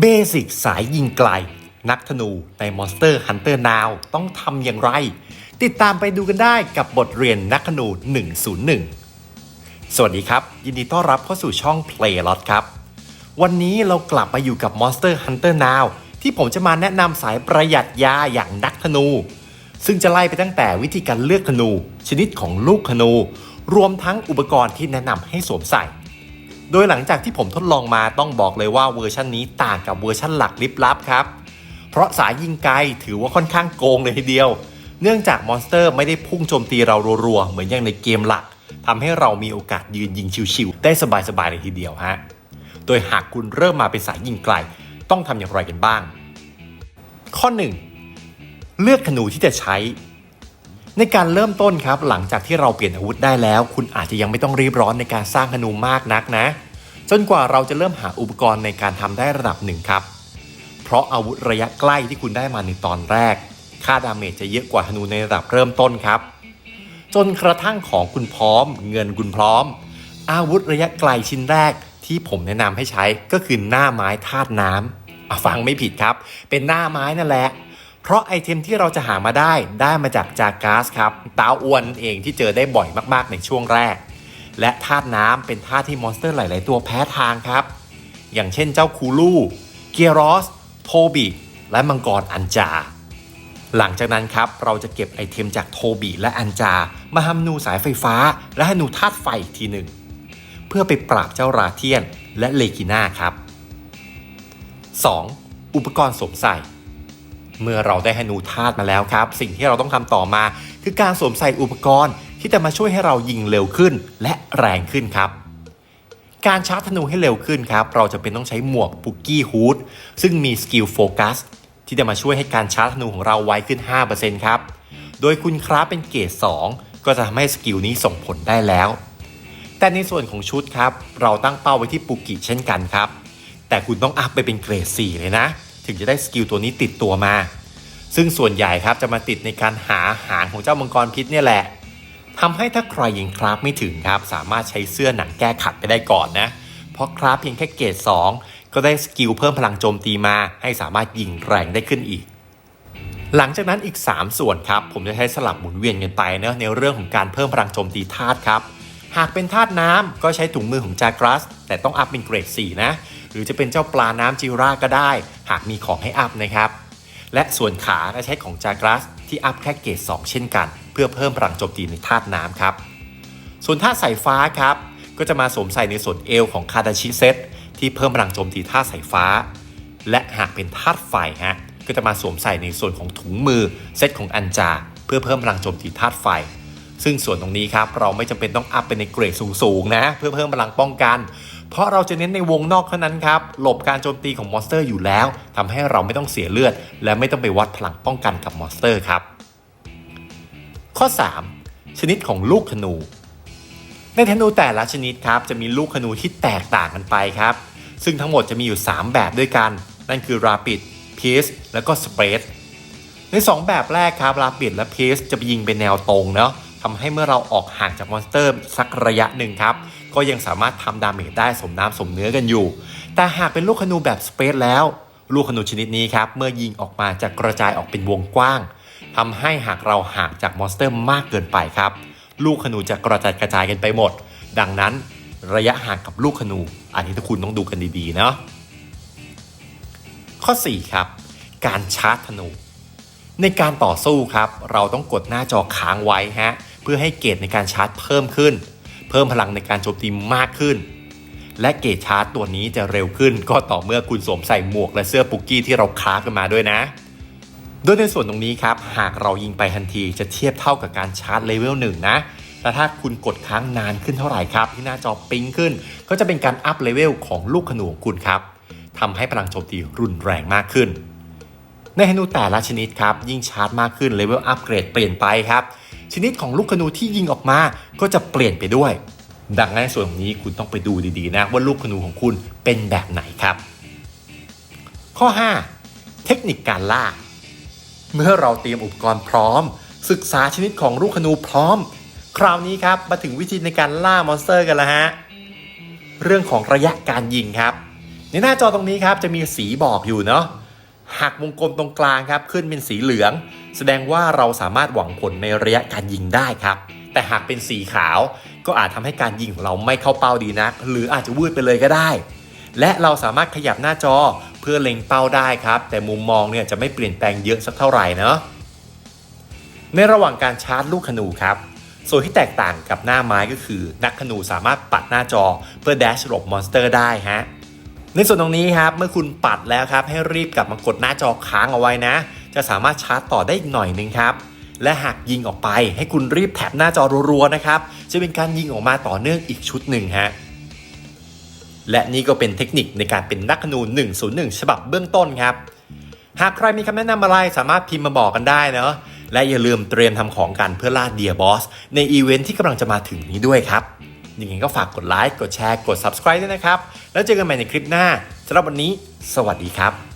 เบสิกสายยิงไกล นักธนูใน Monster Hunter Now ต้องทำอย่างไร ติดตามไปดูกันได้กับบทเรียนนักธนู 101 สวัสดีครับ ยินดีต้อนรับเข้าสู่ช่อง Playlot ครับ วันนี้เรากลับมาอยู่กับ Monster Hunter Now ที่ผมจะมาแนะนำสายประหยัดยาอย่างนักธนู ซึ่งจะไล่ไปตั้งแต่วิธีการเลือกธนู ชนิดของลูกธนู รวมทั้งอุปกรณ์ที่แนะนำให้สวมใส่ โดยหลังจากที่ผมทดลองมาต้องบอกเลยว่าเวอร์ชันนี้ต่างกับเวอร์ชันหลักลิบลับครับ เพราะสายยิงไกลถือว่าค่อนข้างโกงเลยทีเดียว เนื่องจากมอนสเตอร์ไม่ได้พุ่งโจมตีเรารัวๆ เหมือนอย่างในเกมหลักทำให้เรามีโอกาสยืนยิงชิวๆได้สบายๆเลยทีเดียวฮะ โดยหากคุณเริ่มมาเป็นสายยิงไกล ต้องทำอย่างไรกันบ้าง ข้อ 1 เลือกธนูที่จะใช้ ในการเริ่มต้นครับ หลังจากที่เราเปลี่ยนอาวุธได้แล้ว คุณอาจจะยังไม่ต้องรีบร้อนในการสร้างธนูมากนักนะ จนกว่าเราจะเริ่มหาอุปกรณ์ในการทำได้ระดับหนึ่งครับ เพราะอาวุธระยะใกล้ที่คุณได้มาในตอนแรก ค่าดาเมจจะเยอะกว่าธนูในระดับเริ่มต้นครับ จนกระทั่งของคุณพร้อม เงินคุณพร้อม อาวุธระยะไกลชิ้นแรกที่ผมแนะนำให้ใช้ก็คือหน้าไม้ธาตุน้ำฟังไม่ผิดครับ เป็นหน้าไม้นั่นแหละเพราะไอเทมที่เราจะหามาได้ได้มาจากจากาสครับ ตาอ้วนเองที่เจอได้บ่อยมากๆในช่วงแรก และธาตุน้ำเป็นธาตุที่มอนสเตอร์หลาย ๆ ตัวแพ้ทางครับ อย่างเช่นเจ้าคูลูเกียรอสโทบิและมังกรอันจา หลังจากนั้นครับเราจะเก็บไอเทมจากโทบิและอันจา มาทำนูสายไฟฟ้า และธนูธาตุไฟอีกทีหนึ่ง เพื่อไปปราบเจ้าราเทียนและเลกิน่าครับ 2. อุปกรณ์สวมใส่ เมื่อเราได้ธนูธาตุมาแล้วครับ สิ่งที่เราต้องทำต่อมาคือการสวมใส่อุปกรณ์ ที่จะมาช่วยให้เรายิงเร็วขึ้นและแรงขึ้นครับการชาร์จธนูให้เร็วขึ้นครับ เราจะเป็นต้องใช้หมวกปุกกี้ฮูดซึ่งมีสกิลโฟกัสที่จะมาช่วยให้การชาร์จธนูของเราไวขึ้น 5%ครับ โดยคุณคราฟเป็นเกรด2 ก็จะทำให้สกิลนี้ส่งผลได้แล้ว แต่ในส่วนของชุดครับ เราตั้งเป้าไว้ที่ปุกิเช่นกันครับ แต่คุณต้องอัพไปเป็นเกรด 4 เลยนะ ถึงจะได้สกิลตัวนี้ติดตัวมา ซึ่งส่วนใหญ่ครับจะมาติดในการหาหางของเจ้ามังกรพิษเนี่ยแหละ ทำให้ถ้าใครยังคราฟไม่ถึงครับ สามารถใช้เสื้อหนังแก้ขัดไปได้ก่อนนะ เพราะคราฟเพียงแค่เกรด2 ก็ได้สกิลเพิ่มพลังโจมตีมา ให้สามารถยิงแรงได้ขึ้นอีก หลังจากนั้นอีก 3 ส่วนครับ ผมจะใช้สลับหมุนเวียนกันไปเนะในเรื่องของการเพิ่มพลังโจมตีธาตุครับ หากเป็นธาตุน้ำก็ใช้ถุงมือของจากรัส แต่ต้องอัพเป็นเกรด 4 นะ หรือจะเป็นเจ้าปลาน้ำจิราก็ได้ หากมีของให้อัพนะครับ และส่วนขาก็ใช้ของจากรัส ที่อัพแค่เกรด2เช่นกัน เพื่อเพิ่มพลังโจมตีในธาตุน้ำครับ ส่วนธาตุสายฟ้าครับ ก็จะมาสวมใส่ในส่วนเอวของคาดาชิเซตที่เพิ่มพลังโจมตีธาตุสายฟ้า และหากเป็นธาตุไฟฮะก็จะมาสวมใส่ในส่วนของถุงมือเซตของอันจา เพื่อเพิ่มพลังโจมตีธาตุไฟ ซึ่งส่วนตรงนี้ครับเราไม่จำเป็นต้องอัพเป็นในเกรดสูงๆนะเพื่อเพิ่มพลังป้องกัน เพราะเราจะเน้นในวงนอกเท่านั้นครับ หลบการโจมตีของมอนสเตอร์อยู่แล้วทำให้เราไม่ต้องเสียเลือด และไม่ต้องไปวัดพลังป้องกันกับมอนสเตอร์ครับ ข้อ 3 ชนิดของลูกธนู ในธนูแต่ละชนิดครับจะมีลูกธนูที่แตกต่างกันไปครับ ซึ่งทั้งหมดจะมีอยู่ 3 แบบด้วยกัน นั่นคือ Rapid, Pierce แล้วก็ Spread ใน 2 แบบแรกครับ Rapid และ Pierce จะไปยิงเป็นแนวตรงเนาะ ทำให้เมื่อเราออกห่างจากมอนสเตอร์สักระยะหนึ่งครับ ก็ยังสามารถทำดาเมจได้สมน้ำสมเนื้อกันอยู่ แต่หากเป็นลูกธนูแบบ Spread แล้ว ลูกธนูชนิดนี้ครับ เมื่อยิงออกมาจะกระจายออกเป็นวงกว้างทำให้หากเราห่างจากมอนสเตอร์มากเกินไปครับ ลูกขนูจะกระจายกระจายกันไปหมด ดังนั้นระยะห่างกับลูกขนู อันนี้ทุกคุณต้องดูกันดีๆเนาะข้อ 4 ครับ การชาร์จธนู ในการต่อสู้ครับ เราต้องกดหน้าจอค้างไว้ฮะเพื่อให้เกรดในการชาร์จเพิ่มขึ้น เพิ่มพลังในการโจมตีมากขึ้น และเกรดชาร์จตัวนี้จะเร็วขึ้น ก็ต่อเมื่อคุณสวมใส่หมวกและเสื้อปุกกี้ที่เราคราฟกันมาด้วยนะ โดยในส่วนตรงนี้ครับ หากเรายิงไปทันทีจะเทียบเท่ากับการชาร์จเลเวลหนึ่งนะแต่ถ้าคุณกดค้างนานขึ้นเท่าไหร่ครับ ที่หน้าจอปิ๊งขึ้น ก็จะเป็นการอัพเลเวลของลูกขนูของคุณครับทำให้พลังโจมตีรุนแรงมากขึ้น ในธนูแต่ละชนิดครับ ยิ่งชาร์จมากขึ้นเลเวลอัพเกรดเปลี่ยนไปครับ ชนิดของลูกขนูที่ยิงออกมาก็จะเปลี่ยนไปด้วย ดังนั้นส่วนของนี้คุณต้องไปดูดีๆนะว่าลูกขนูของคุณเป็นแบบไหนครับ ข้อ 5 เทคนิคการล่า เมื่อเราเตรียมอุปกรณ์พร้อม ศึกษาชนิดของลูกขนูพร้อม คราวนี้ครับมาถึงวิธีในการล่ามอนสเตอร์กันแล้วฮะเรื่องของระยะการยิงครับ ในหน้าจอตรงนี้ครับจะมีสีบอกอยู่เนาะ หักวงกลมตรงกลางครับขึ้นเป็นสีเหลือง แสดงว่าเราสามารถหวังผลในระยะการยิงได้ครับ แต่หากเป็นสีขาวก็อาจทำให้การยิงของเราไม่เข้าเป้าดีนัก หรืออาจจะวืดไปเลยก็ได้ และเราสามารถขยับหน้าจอเพื่อเล็งเป้าได้ครับ แต่มุมมองเนี่ยจะไม่เปลี่ยนแปลงเยอะสักเท่าไหร่เนาะในระหว่างการชาร์จลูกขนูครับส่วนที่แตกต่างกับหน้าไม้ก็คือ นักขนูสามารถปัดหน้าจอเพื่อแดชหลบมอนสเตอร์ได้ฮะ ในส่วนตรงนี้ครับเมื่อคุณปัดแล้วครับ ให้รีบกลับมากดหน้าจอค้างเอาไว้นะ จะสามารถชาร์จต่อได้อีกหน่อยหนึงครับ และหากยิงออกไป ให้คุณรีบแท็บหน้าจอรัวๆนะครับจะเป็นการยิงออกมาต่อเนื่องอีกชุดหนึ่งฮะและนี่ก็เป็นเทคนิคในการเป็นนักขนู101 ฉบับเบื้องต้นครับ หากใครมีคำแนะนำอะไรสามารถพิมพ์มาบอกกันได้เนาะและอย่าลืมเตรียมทำของกันเพื่อล่าเดียบอสในอีเวนท์ที่กำลังจะมาถึงนี้ด้วยครับ ยังไงก็ฝากกดไลค์กดแชร์กด subscribe ด้วยนะครับ แล้วเจอกันใหม่ในคลิปหน้าสำหรับวันนี้ สวัสดีครับ